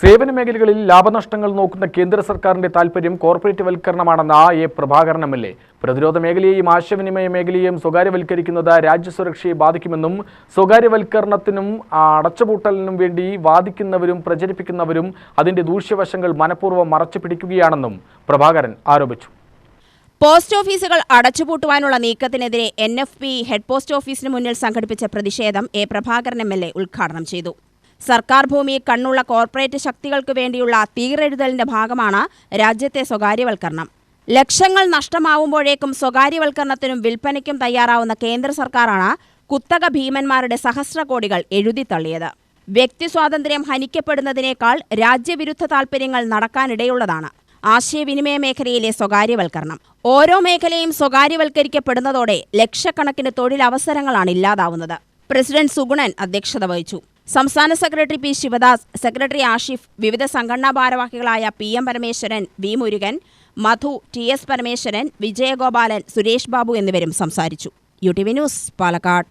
സേവന മേഖലകളിൽ ലാഭനഷ്ടങ്ങൾ നോക്കുന്ന കേന്ദ്ര സർക്കാരിന്റെ താൽപര്യം കോർപ്പറേറ്റ് വൽക്കരണമാണെന്ന ആ A Prabhakaran M L A. പ്രതിരോധ മേഖലയെയും ആശയവിനിമയ മേഖലയെയും സ്വകാര്യവൽക്കരിക്കുന്നത് രാജ്യസുരക്ഷയെ ബാധിക്കുമെന്നും സ്വകാര്യവൽക്കരണത്തിനും അടച്ചുപൂട്ടലിനും വേണ്ടി വാദിക്കുന്നവരും പ്രചരിപ്പിക്കുന്നവരും അതിന്റെ ദൂഷ്യവശങ്ങൾ മനഃപൂർവം മറച്ചു പിടിക്കുകയാണെന്നും പ്രഭാകരൻ ആരോപിച്ചു. പോസ്റ്റ് ഓഫീസുകൾ അടച്ചുപൂട്ടുവാനുള്ള നീക്കത്തിനെതിരെ N F P head post ഓഫീസിന് മുന്നിൽ സംഘടിപ്പിച്ച പ്രതിഷേധം A Prabhakaran M L A ഉദ്ഘാടനം ചെയ്തു. സർക്കാർ ഭൂമി കണ്ണുള്ള കോർപ്പറേറ്റ് ശക്തികൾക്ക് വേണ്ടിയുള്ള തീരെഴുതലിന്റെ ഭാഗമാണ് രാജ്യത്തെ സ്വകാര്യവൽക്കരണം. ലക്ഷങ്ങൾ നഷ്ടമാവുമ്പോഴേക്കും സ്വകാര്യവൽക്കരണത്തിനും വിൽപ്പനയ്ക്കും തയ്യാറാവുന്ന കേന്ദ്ര സർക്കാരാണ് കുത്തക ഭീമന്മാരുടെ സഹസ്രകോടികൾ എഴുതിത്തള്ളിയത്. വ്യക്തി സ്വാതന്ത്ര്യം ഹനിക്കപ്പെടുന്നതിനേക്കാൾ രാജ്യവിരുദ്ധ താൽപര്യങ്ങൾ നടക്കാനിടയുള്ളതാണ് ആശയവിനിമയ മേഖലയിലെ സ്വകാര്യവൽക്കരണം. ഓരോ മേഖലയും സ്വകാര്യവൽക്കരിക്കപ്പെടുന്നതോടെ ലക്ഷക്കണക്കിന് തൊഴിലവസരങ്ങളാണ് ഇല്ലാതാവുന്നത്. പ്രസിഡന്റ് സുഗുണൻ അധ്യക്ഷത വഹിച്ചു. സംസ്ഥാന secretary P Sivadas secretary Ashif വിവിധ സംഘടനാ ഭാരവാഹികളായ P M Parameswaran V Murugan Madhu T S Parameswaran Vijayagopalan Suresh Babu എന്നിവരും സംസാരിച്ചു. U T V news Palakkad.